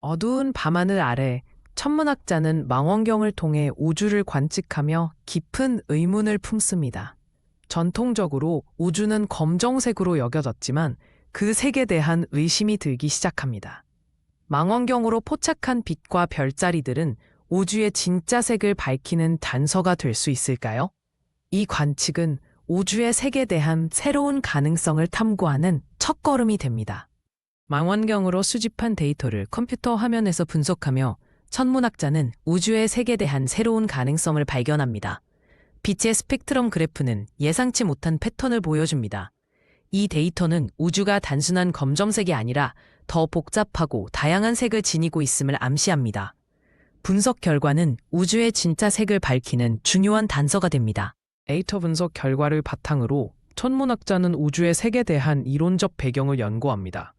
어두운 밤하늘 아래 천문학자는 망원경을 통해 우주를 관측하며 깊은 의문을 품습니다. 전통적으로 우주는 검정색으로 여겨졌지만 그 색에 대한 의심이 들기 시작합니다. 망원경으로 포착한 빛과 별자리들은 우주의 진짜 색을 밝히는 단서가 될 수 있을까요? 이 관측은 우주의 색에 대한 새로운 가능성을 탐구하는 첫걸음이 됩니다. 망원경으로 수집한 데이터를 컴퓨터 화면에서 분석하며 천문학자는 우주의 색에 대한 새로운 가능성을 발견합니다. 빛의 스펙트럼 그래프는 예상치 못한 패턴을 보여줍니다. 이 데이터는 우주가 단순한 검정색이 아니라 더 복잡하고 다양한 색을 지니고 있음을 암시합니다. 분석 결과는 우주의 진짜 색을 밝히는 중요한 단서가 됩니다. 데이터 분석 결과를 바탕으로 천문학자는 우주의 색에 대한 이론적 배경을 연구합니다.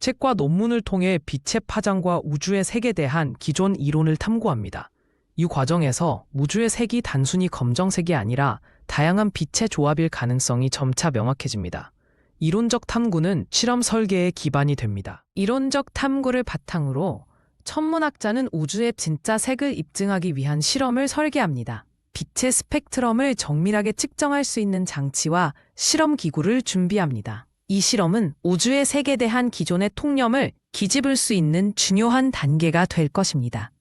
책과 논문을 통해 빛의 파장과 우주의 색에 대한 기존 이론을 탐구합니다. 이 과정에서 우주의 색이 단순히 검정색이 아니라 다양한 빛의 조합일 가능성이 점차 명확해집니다. 이론적 탐구는 실험 설계의 기반이 됩니다. 이론적 탐구를 바탕으로 천문학자는 우주의 진짜 색을 입증하기 위한 실험을 설계합니다. 빛의 스펙트럼을 정밀하게 측정할 수 있는 장치와 실험 기구를 준비합니다. 이 실험은 우주의 색에 대한 기존의 통념을 기집을 수 있는 중요한 단계가 될 것입니다.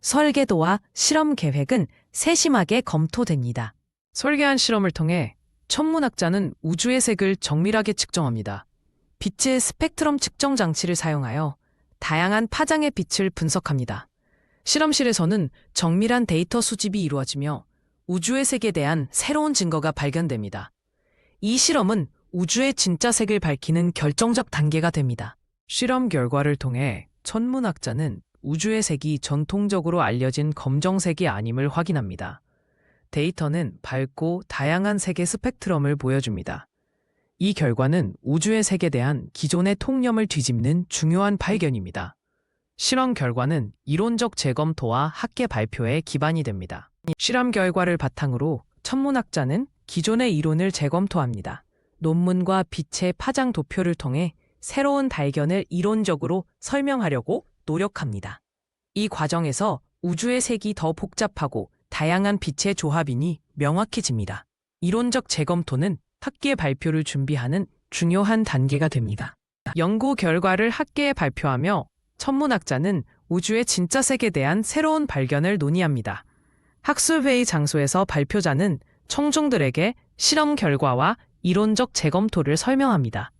설계도와 실험 계획은 세심하게 검토됩니다. 설계한 실험을 통해 천문학자는 우주의 색을 정밀하게 측정합니다. 빛의 스펙트럼 측정 장치를 사용하여 다양한 파장의 빛을 분석합니다. 실험실에서는 정밀한 데이터 수집이 이루어지며 우주의 색에 대한 새로운 증거가 발견됩니다. 이 실험은 우주의 진짜 색을 밝히는 결정적 단계가 됩니다. 실험 결과를 통해 천문학자는 우주의 색이 전통적으로 알려진 검정색이 아님을 확인합니다. 데이터는 밝고 다양한 색의 스펙트럼을 보여줍니다. 이 결과는 우주의 색에 대한 기존의 통념을 뒤집는 중요한 발견입니다. 실험 결과는 이론적 재검토와 학계 발표에 기반이 됩니다. 실험 결과를 바탕으로 천문학자는 기존의 이론을 재검토합니다. 논문과 빛의 파장 도표를 통해 새로운 발견을 이론적으로 설명하려고 노력합니다. 이 과정에서 우주의 색이 더 복잡하고 다양한 빛의 조합이니 명확해집니다. 이론적 재검토는 학계 발표를 준비하는 중요한 단계가 됩니다. 연구 결과를 학계에 발표하며 천문학자는 우주의 진짜 색에 대한 새로운 발견을 논의합니다. 학술회의 장소에서 발표자는 청중들에게 실험 결과와 이론적 재검토를 설명합니다.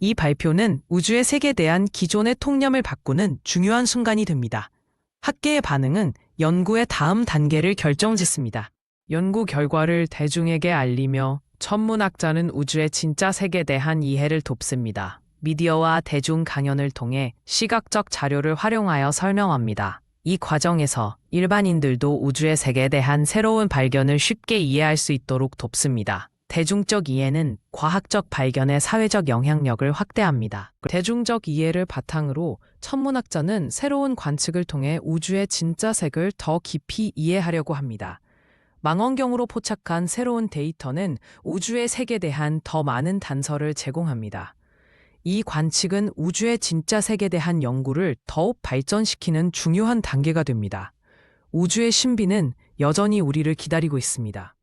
이 발표는 우주의 색에 대한 기존의 통념을 바꾸는 중요한 순간이 됩니다. 학계의 반응은 연구의 다음 단계를 결정짓습니다. 연구 결과를 대중에게 알리며 천문학자는 우주의 진짜 색에 대한 이해를 돕습니다. 미디어와 대중 강연을 통해 시각적 자료를 활용하여 설명합니다. 이 과정에서 일반인들도 우주의 색에 대한 새로운 발견을 쉽게 이해할 수 있도록 돕습니다. 대중적 이해는 과학적 발견의 사회적 영향력을 확대합니다. 대중적 이해를 바탕으로 천문학자는 새로운 관측을 통해 우주의 진짜 색을 더 깊이 이해하려고 합니다. 망원경으로 포착한 새로운 데이터는 우주의 색에 대한 더 많은 단서를 제공합니다. 이 관측은 우주의 진짜 색에 대한 연구를 더욱 발전시키는 중요한 단계가 됩니다. 우주의 신비는 여전히 우리를 기다리고 있습니다.